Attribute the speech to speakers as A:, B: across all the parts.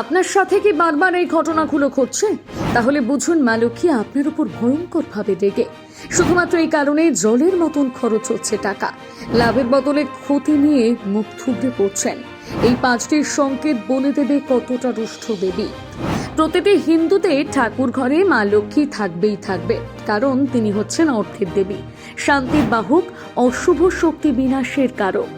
A: আপনার সাথে কি বারবার এই ঘটনাগুলো ঘটছে? তাহলে বুঝুন মা লক্ষ্মী আপনার উপর ভয়ঙ্করভাবে রেগে। শুধুমাত্র এই কারণে জলের মতন খরচ হচ্ছে টাকা। লাভের বদলে ক্ষতি নিয়ে মুখ থুবড়ে পড়ছেন। এই পাঁচটির সংকেত বলে দেবে কতটা রুষ্ট দেবী। প্রতিটি হিন্দুতে ঠাকুর ঘরে মা লক্ষ্মী থাকবেই থাকবে, কারণ তিনি হচ্ছেন অর্থের দেবী। শান্তির বাহক, অশুভ শক্তি বিনাশের কারক।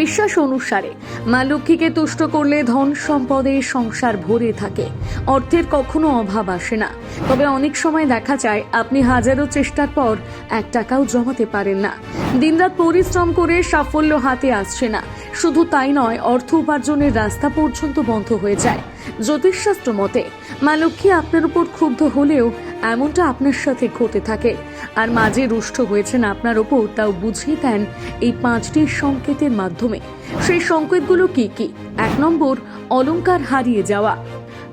A: বিশ্বাস অনুসারে মা লক্ষ্মীকে তুষ্ট করলে ধন সম্পদে সংসার ভরে থাকে। অর্থের কখনো অভাব আসে না। তবে অনেক সময় দেখা যায়, আপনি হাজারো চেষ্টার পর এক টাকাও জমাতে পারেন না। দিনরাত পরিশ্রম করে সাফল্য হাতে আসছে না। শুধু তাই নয়, অর্থ উপার্জনের রাস্তা পর্যন্ত বন্ধ হয়ে যায়। জ্যোতিষশাস্ত্র মতে, মা লক্ষ্মী আপনার উপর ক্ষুব্ধ হলেও এমনটা আপনার সাথে ঘটে থাকে। আর মাঝে রুষ্ট হয়েছেন আপনার ওপর, তাও বুঝিয়ে দেন এই পাঁচটি সংকেতের মাধ্যমে। সেই সংকেতগুলো কি কি? এক নম্বর অলংকার হারিয়ে যাওয়া।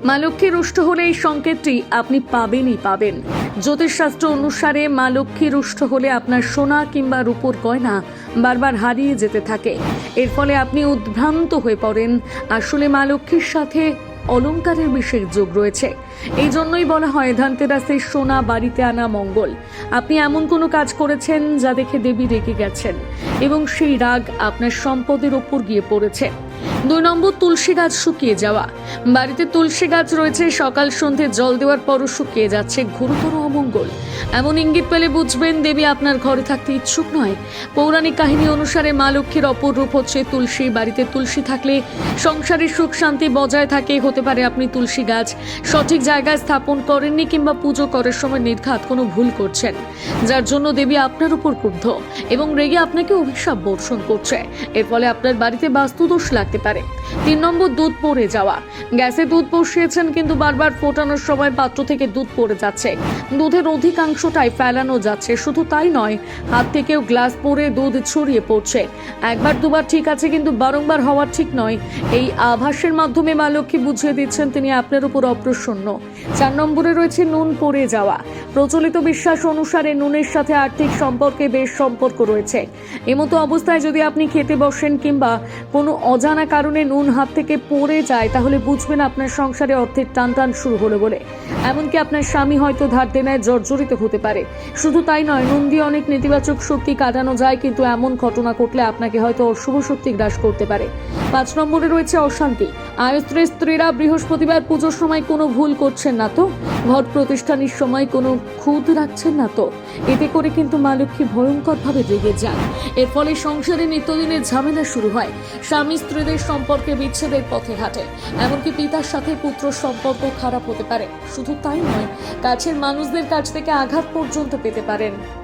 A: মা লক্ষ্মী রুষ্ট হলে এই সংকেতটি আপনি পাবেনই পাবেন। জ্যোতিষশাস্ত্র অনুসারে মা লক্ষ্মী রুষ্ট হলে আপনার সোনা কিংবা রূপোর গয়না বারবার হারিয়ে যেতে থাকে। এর ফলে আপনি উদ্ভ্রান্ত হয়ে পড়েন। আসলে মা লক্ষ্মীর সাথে অলংকারের বিশেষ যোগ রয়েছে। এই জন্যই বলা হয় ধনতেরাসের সোনা বাড়িতে আনা মঙ্গল। আপনি এমন কোনো কাজ করেছেন যা দেখে দেবী রেগে গেছেন এবং সেই রাগ আপনার সম্পদের ওপর গিয়ে পড়েছে। দুই নম্বর তুলসী গাছ শুকিয়ে যাওয়া। বাড়িতে তুলসী গাছ রয়েছে, সকাল সন্ধে জল দেওয়ার পরও শুকিয়ে যাচ্ছে গুরুতর অমঙ্গল। এমন ইঙ্গিত পেলে বুঝবেন, দেবী আপনার ঘরে থাকতে ইচ্ছুক নয়। পৌরাণিক কাহিনী অনুসারে মা লক্ষ্মীর অপর রূপ হচ্ছে তুলসী। বাড়িতে তুলসী থাকলে সংসারের সুখ শান্তি বজায় থাকে, হতে পারে আপনি তুলসী গাছ সঠিক জায়গায় স্থাপন করেননি কিংবা পুজো করার সময় নির্ঘাত কোনো ভুল করছেন। যার জন্য দেবী আপনার উপর ক্রুদ্ধ এবং রেগে আপনাকে অভিশাপ বর্ষণ করছে। এর ফলে আপনার বাড়িতে বাস্তুদোষ লাগতে পারে। তিন নম্বর, দুধ পড়ে যাওয়া। গ্যাসে দুধ বসিয়েছেন, কিন্তু বারবার ফোটানোর সময় পাত্র থেকে দুধ পড়ে যাচ্ছে। দুধের অধিকাংশটাই ফেলানো যাচ্ছে, শুধু তাই নয়, হাত থেকেও গ্লাস পরে দুধ ছড়িয়ে পড়ছে। একবার, দুবার ঠিক আছে, কিন্তু বারংবার হওয়া ঠিক নয়। এই আভাসের মাধ্যমে মা লক্ষ্মী বুঝিয়ে দিচ্ছেন, তিনি আপনার উপর অপ্রসন্ন। চার নম্বরে রয়েছে, নুন পড়ে যাওয়া। প্রচলিত বিশ্বাস অনুসারে নুনের সাথে আর্থিক সম্পর্কে বেশ সম্পর্ক রয়েছে। এমতো অবস্থায় যদি আপনি খেতে বসেন কিংবা কোনো অজানা কারণে নুন হাত থেকে পড়ে যায়, তাহলে বুঝবেন আপনার সংসারে অর্থের টান টান শুরু হলো বলে। এমনকি আপনার স্বামী হয়তো ধার দেনায় জর্জরিত হতে পারে। শুধু তাই নয়, নুন দিয়ে অনেক নেতিবাচক শক্তি কাটানো যায়, কিন্তু এমন ঘটনা ঘটলে আপনাকে হয়তো অশুভ শক্তি গ্রাস করতে পারে। পাঁচ নম্বরে রয়েছে অশান্তি। আয়ত্রের স্ত্রীরা বৃহস্পতিবার পুজোর সময় কোনো ভুল করছেন না তো? ঘট প্রতিষ্ঠানের সময় কোনো খুঁত রাখছেন না তো। এতে করে কিন্তু মা লক্ষ্মী ভয়ঙ্করভাবে রেগে যান। এর ফলে সংসারে নিত্যদিনের ঝামেলা শুরু হয়। স্বামী স্ত্রীদের সম্পর্কে বিচ্ছেদের পথে হাঁটে। এমনকি পিতার সাথে পুত্র সম্পর্ক খারাপ হতে পারে। শুধু তাই নয়, কাছের মানুষদের কাছ থেকে আঘাত পর্যন্ত পেতে পারেন।